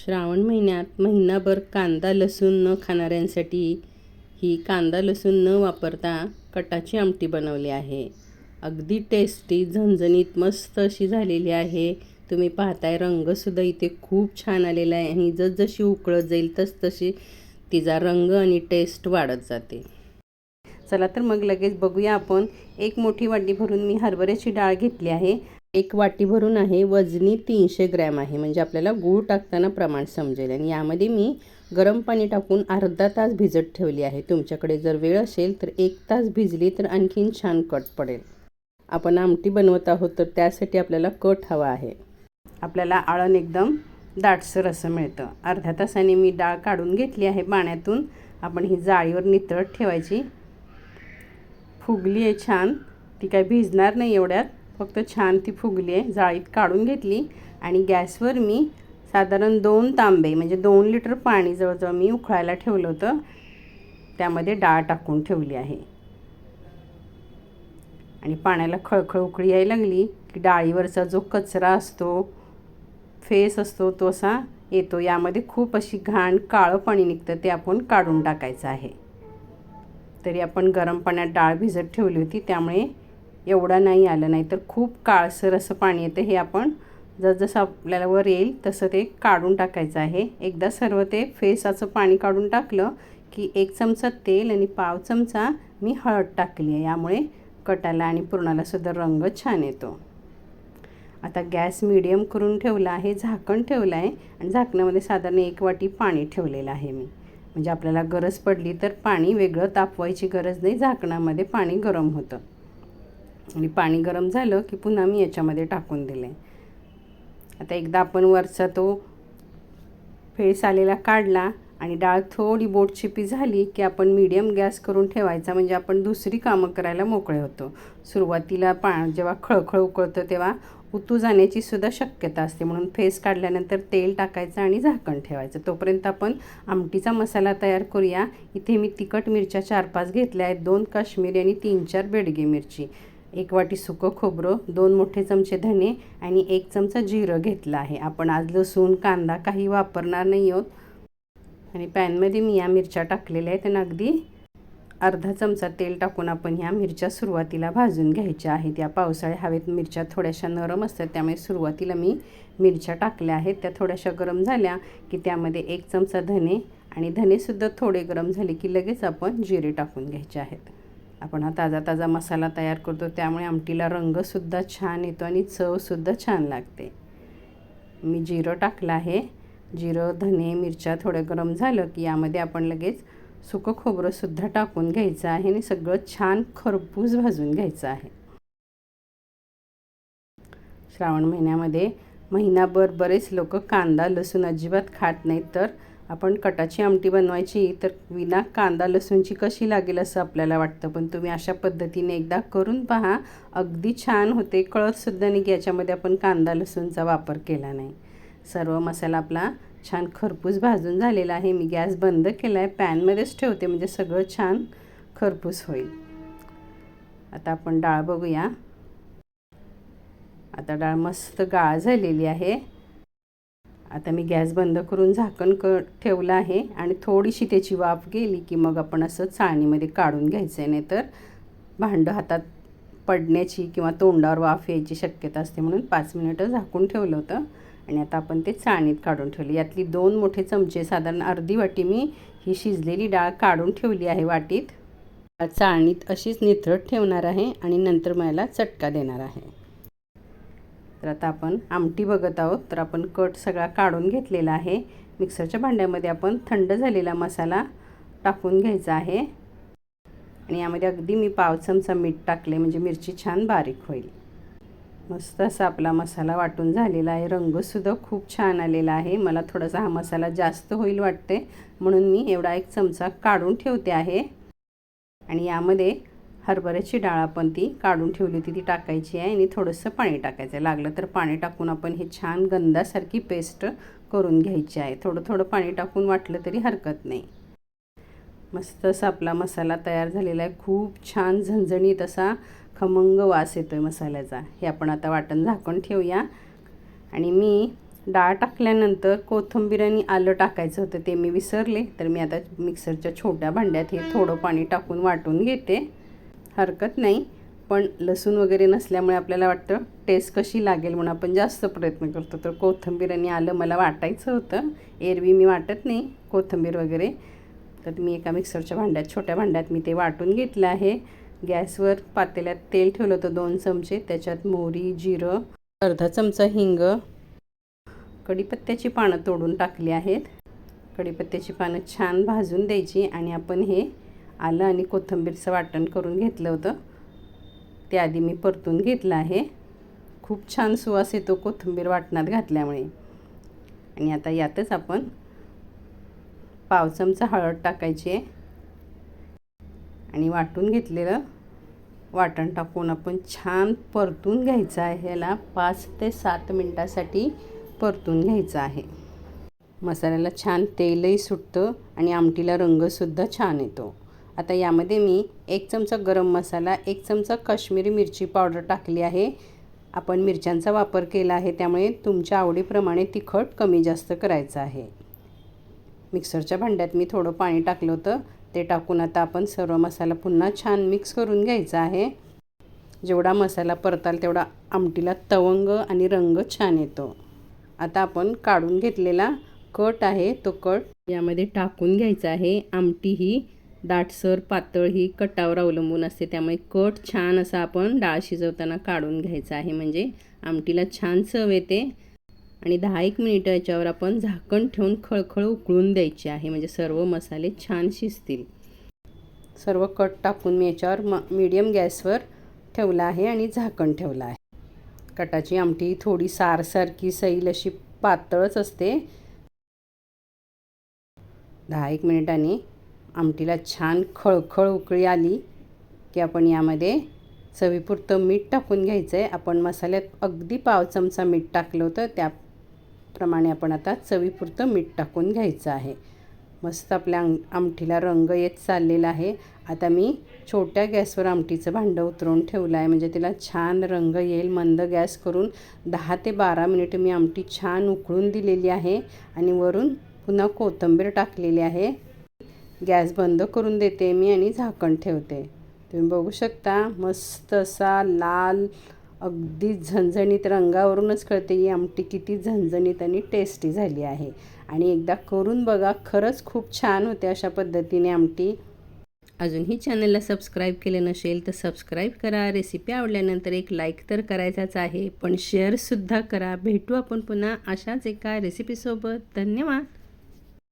श्रावण महिन्यात महिनाभर कांदा लसूण न खाणाऱ्यांसाठी ही कांदा लसूण न वापरता कटाची आमटी बनवली आहे. अगदी टेस्टी झणझणीत मस्त अशी झालेली आहे. तुम्ही पाहताय रंगसुद्धा इथे खूप छान आलेला आहे आणि जसजशी उकळत जाईल तस तशी तिचा रंग आणि टेस्ट वाढत जाते. चला तर मग लगेच बघूया आपण. एक मोठी वाटी भरून मी हरभऱ्याची डाळ घेतली आहे. एक वाटी भरून आहे वजनी तीनशे ग्रॅम आहे. म्हणजे आपल्याला गूळ टाकताना प्रमाण समजेल. आणि यामध्ये मी गरम पाणी टाकून अर्धा तास भिजत ठेवली आहे. तुमच्याकडे जर वेळ असेल तर एक तास भिजली तर आणखीन छान कट पडेल. आपण आमटी बनवत आहोत तर त्यासाठी आपल्याला कट हवा आहे. आपल्याला आळण एकदम दाटसर असं मिळतं. अर्ध्या तासाने मी डाळ काढून घेतली आहे. पाण्यातून आपण ही जाळीवर नितळत ठेवायची. फुगली आहे छान. ती काय भिजणार नाही एवढ्यात. फक्त छान ती फुगली आहे. जाळीत काढून घेतली आणि गॅसवर मी साधारण दोन तांबे म्हणजे दोन लिटर पाणी जवळजवळ मी उकळायला ठेवलं होतं त्यामध्ये डाळ टाकून ठेवली आहे. आणि पाण्याला खळखळ उकळी यायला लागली की डाळीवरचा जो कचरा असतो फेस असतो तो असा येतो. यामध्ये खूप अशी घाण काळं पाणी निघतं ते आपण काढून टाकायचं आहे. तरी आपण गरम पाण्यात डाळ भिजत ठेवली होती त्यामुळे एवढा नाही आलं. नाही तर खूप काळसर असं पाणी येतं. हे आपण जसजसं आपल्याला वर येईल तसं ते काढून टाकायचं आहे. एकदा सर्व ते फेसाचं पाणी काढून टाकलं की एक चमचा तेल आणि पाव चमचा मी हळद टाकली आहे. यामुळे कटाला आणि पुरणाला सुद्धा रंग छान येतो. आता गॅस मिडियम करून ठेवला आहे झाकण ठेवलं आहे आणि झाकणामध्ये साधारण एक वाटी पाणी ठेवलेलं आहे मी. म्हणजे आपल्याला गरज पडली तर पाणी वेगळं तापवायची गरज नाही. झाकणामध्ये पाणी गरम होतं. आणि पाणी गरम झालं की पुन्हा मी याच्यामध्ये टाकून दिलं. आहे आता एकदा आपण वरचा तो फेस आलेला काढला आणि डाळ थोडी बोटचिपी झाली की आपण मीडियम गॅस करून ठेवायचा म्हणजे आपण दुसरी कामं करायला मोकळे होतो. सुरुवातीला पा जेव्हा खळखळ उकळतं तेव्हा उतू जाण्याची सुद्धा शक्यता असते. म्हणून फेस काढल्यानंतर तेल टाकायचं आणि झाकण ठेवायचं. तोपर्यंत आपण आमटीचा मसाला तयार करूया. इथे मी तिखट मिरच्या चार पाच घेतल्या आहेत. दोन काश्मीरी आणि तीन चार बेडगी मिरची. एक वाटी सुकं खोबरं दोन मोठे चमचे धने आणि एक चमचा जिरं घेतलं आहे. आपण आज लसूण कांदा काही वापरणार नाही आहोत. आणि पॅनमध्ये मी या मिरच्या टाकलेल्या आहेत आणि अगदी अर्धा चमचा तेल टाकून आपण ह्या मिरच्या सुरुवातीला भाजून घ्यायच्या आहेत. या पावसाळ्या हवेत मिरच्या थोड्याशा नरम असतात त्यामुळे सुरुवातीला मी मिरच्या टाकल्या आहेत. त्या थोड्याशा गरम झाल्या की त्यामध्ये एक चमचा धने आणि धनेसुद्धा थोडे गरम झाले की लगेच आपण जिरे टाकून घ्यायचे आहेत. आपण हा ताजा ताजा मसाला तयार करतो. त्यामुळे आमटीला रंगसुद्धा छान येतो आणि चवसुद्धा छान लागते. मी जिरं टाकलं आहे. जिरं धने मिरच्या थोडं गरम झालं की यामध्ये आपण लगेच सुकं खोबरंसुद्धा टाकून घ्यायचं आहे आणि सगळं छान खरपूस भाजून घ्यायचं आहे. श्रावण महिन्यामध्ये महिनाभर बरेच लोक कांदा लसूण अजिबात खात नाहीत तर आपण कटाची आमटी बनवायची तर विना कांदा लसूणची कशी लागेल असं आपल्याला वाटतं? पण तुम्ही अशा पद्धतीने एकदा करून पहा. अगदी छान होते. कळतसुद्धा नाही की याच्यामध्ये आपण कांदा लसूणचा वापर केला नाही. सर्व मसाला आपला छान खरपूस भाजून झालेला आहे. मी गॅस बंद केला आहे पॅनमध्येच ठेवते. म्हणजे सगळं छान खरपूस होईल. आता आपण डाळ बघूया. आता डाळ मस्त गाळ झालेली आहे. आता मी गॅस बंद करून झाकण क ठेवलं आहे आणि थोडीशी त्याची वाफ गेली की मग आपण असं चाळणीमध्ये काढून घ्यायचं आहे नाही तर भांडं हातात पडण्याची किंवा तोंडावर वाफ यायची शक्यता असते म्हणून पाच मिनिटं झाकून ठेवलं होतं. आणि आता आपण ते चाळणीत काढून ठेवले. यातली दोन मोठे चमचे साधारण अर्धी वाटी मी ही शिजलेली डाळ काढून ठेवली आहे वाटीत. चाळणीत अशीच निथळत ठेवणार आहे आणि नंतर मला चटका देणार आहे. तर आता आपण आमटी बघत आहोत. तर आपण कट सगळा काढून घेतलेला आहे. मिक्सरच्या भांड्यामध्ये आपण थंड झालेला मसाला टाकून घ्यायचा आहे. आणि यामध्ये अगदी मी पाव चमचा मीठ टाकले म्हणजे मिरची छान बारीक होईल. मस्त असा आपला मसाला वाटून झालेला आहे. रंगसुद्धा खूप छान आलेला आहे. मला थोडासा हा मसाला जास्त होईल वाटते. म्हणून मी एवढा एक चमचा काढून ठेवते आहे. आणि यामध्ये हरभऱ्याची डाळ आपण ती काढून ठेवली होती ती टाकायची आहे आणि थोडंसं पाणी टाकायचं. आहे लागलं तर पाणी टाकून आपण हे छान गंधासारखी पेस्ट करून घ्यायची आहे. थोडं थोडं पाणी टाकून वाटलं तरी हरकत नाही. मस्त असा आपला मसाला तयार झालेला आहे. खूप छान झणझणीत असा खमंग वास येतो आहे मसाल्याचा. हे आपण आता वाटण झाकण ठेवूया. आणि मी डाळ टाकल्यानंतर कोथिंबीर आणि आलं टाकायचं होतं ते मी विसरले. तर मी आता मिक्सरच्या छोट्या भांड्यात हे थोडं पाणी टाकून वाटून घेते. हरकत नाही. पण लसूण वगैरे नसल्यामुळे आपल्याला वाटतं टेस्ट कशी लागेल म्हणून आपण जास्त प्रयत्न करतो. तर कोथिंबीर आणि आलं मला वाटायचं होतं. एरवी मी वाटत नाही कोथिंबीर वगैरे. तर मी एका मिक्सरच्या भांड्यात छोट्या भांड्यात मी ते वाटून घेतलं आहे. गॅसवर पातेल्यात तेल ठेवलं होतं दोन चमचे. त्याच्यात मोहरी जिरं अर्धा चमचा हिंग कढीपत्त्याची पानं तोडून टाकली आहेत. कढीपत्त्याची पानं छान भाजून द्यायची आणि आपण हे आलं आणि कोथिंबीरचं वाटण करून घेतलं होतं. ते आधी मी परतून घेतलं आहे. खूप छान सुवास येतो कोथिंबीर वाटणात घातल्यामुळे. आणि आता यातच आपण पाव चमचा हळद टाकायची आहे. आणि वाटून घेतलेलं वाटण टाकून आपण छान परतून घ्यायचं आहे. ह्याला पाच ते सात मिनटासाठी परतून घ्यायचं आहे. मसाल्याला छान तेलही सुटतं आणि आमटीला रंगसुद्धा छान येतो. आता यामध्ये मी एक चमचा गरम मसाला एक चमचा काश्मीरी मिरची पावडर टाकली आहे. आपण मिरच्यांचा वापर केला आहे त्यामुळे तुमच्या आवडीप्रमाणे तिखट कमी जास्त करायचं आहे. मिक्सरच्या भांड्यात मी थोडं पाणी टाकलं होतं. ते टाकून आता आपण सर्व मसाला पुन्हा छान मिक्स करून घ्यायचा आहे. जेवढा मसाला परताल तेवढा आमटीला तवंग आणि रंग छान येतो. आता आपण काढून घेतलेला कट आहे तो कट यामध्ये टाकून घ्यायचा आहे. आमटी ही दाटसर पातळ ही कटावर अवलंबून असते. त्यामुळे कट छान असा आपण डाळ शिजवताना काढून घ्यायचा आहे. म्हणजे आमटीला छान चव येते आणि दहा एक मिनिटं याच्यावर आपण झाकण ठेवून खळखळ उकळून द्यायचे आहे. म्हणजे सर्व मसाले छान शिजतील. सर्व कट टाकून मी याच्यावर म मीडियम गॅसवर ठेवला आहे आणि झाकण ठेवलं आहे. कटाची आमटी थोडी सारसारखी सैल अशी पातळच असते. दहा एक मिनिटांनी आमटीला छान खळखळ उकळी आली की आपण यामध्ये चवीपुरतं मीठ टाकून घ्यायचं आहे आपण मसाल्यात अगदी पाव चमचा मीठ टाकलं होतं त्याप्रमाणे आपण आता चवीपुरतं मीठ टाकून घ्यायचं आहे. मस्त आपल्या आम आमटीला रंग येत चाललेला आहे. आता मी छोट्या गॅसवर आमटीचं भांडं उतरवून ठेवलं आहे म्हणजे तिला छान रंग येईल मंद गॅस करून दहा ते बारा मिनिट मी आमटी छान उकळून दिलेली आहे आणि वरून पुन्हा कोथिंबीर टाकलेली आहे. गॅस बंद करून देते मी आणि झाकण ठेवते. तुम्ही बघू शकता मस्त असा लाल अगदी झणझणीत रंगावरूनच कळते ही आमटी किती झणझणीत आणि टेस्टी झाली आहे. आणि एकदा करून बघा खरंच खूप छान होते अशा पद्धतीने आमटी. अजूनही चॅनलला सबस्क्राईब केलं नसेल तर सबस्क्राईब करा. रेसिपी आवडल्यानंतर एक लाईक तर करायचाच आहे. पण शेअरसुद्धा करा. भेटू आपण पुन्हा अशाच एका रेसिपीसोबत धन्यवाद!